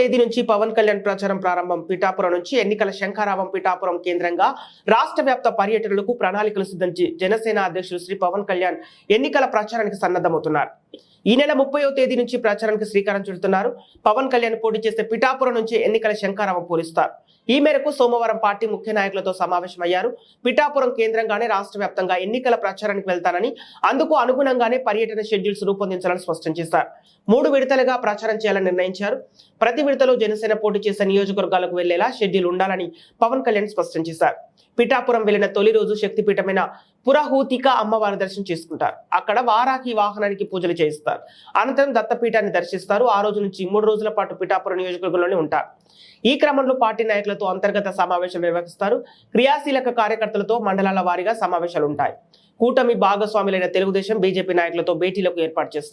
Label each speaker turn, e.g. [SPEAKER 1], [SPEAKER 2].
[SPEAKER 1] తేదీ నుంచి పవన్ కళ్యాణ్ ప్రచారం ప్రారంభం. పిఠాపురం నుంచి ఎన్నికల శంఖారావం పిఠాపురం కేంద్రంగా రాష్ట్ర వ్యాప్త పర్యటనలకు ప్రణాళికలు సిద్ధం జనసేన అధ్యక్షులు శ్రీ పవన్ కళ్యాణ్ ఎన్నికల ప్రచారానికి సన్నద్ధమవుతున్నారు. ఈ నెల ముప్పయో తేదీ నుంచి ప్రచారానికి శ్రీకారం చుడుతున్నారు. పవన్ కళ్యాణ్ పోటీ చేస్తే పిఠాపురం నుంచి ఎన్నికల శంఖారావం పూరిస్తారు ఈ మేరకు సోమవారం పార్టీ ముఖ్య నాయకులతో సమావేశమయ్యారు. పిఠాపురం కేంద్రంగానే రాష్ట్ర వ్యాప్తంగా ఎన్నికల ప్రచారానికి వెళ్తారని అందుకు అనుగుణంగానే పర్యటన షెడ్యూల్స్ రూపొందించాలని స్పష్టం చేశారు. మూడు విడతలుగా ప్రచారం చేయాలని నిర్ణయించారు. ప్రతి విడతలో జనసేన పోటీ చేసే నియోజకవర్గాలకు వెళ్ళేలా షెడ్యూల్ ఉండాలని పవన్ కళ్యాణ్ స్పష్టం చేశారు. పిఠాపురం వెళ్ళిన తొలి రోజు శక్తిపీఠమైన పురహూతిక అమ్మవారి దర్శనం చేసుకుంటారు. అక్కడ వారాకి వాహనానికి పూజలు చేయిస్తారు. అనంతరం దత్తపీఠాన్ని దర్శిస్తారు. ఆ రోజు నుంచి మూడు రోజుల పాటు పిఠాపురం నియోజకవర్గంలోనే ఉంటారు. ఈ క్రమంలో పార్టీ నాయకులతో అంతర్గత సమావేశం నిర్వహిస్తారు. క్రియాశీలక కార్యకర్తలతో మండలాల వారీగా సమావేశాలు ఉంటాయి. కూటమి భాగస్వాములైన తెలుగుదేశం బీజేపీ నాయకులతో భేటీలకు ఏర్పాటు చేస్తారు.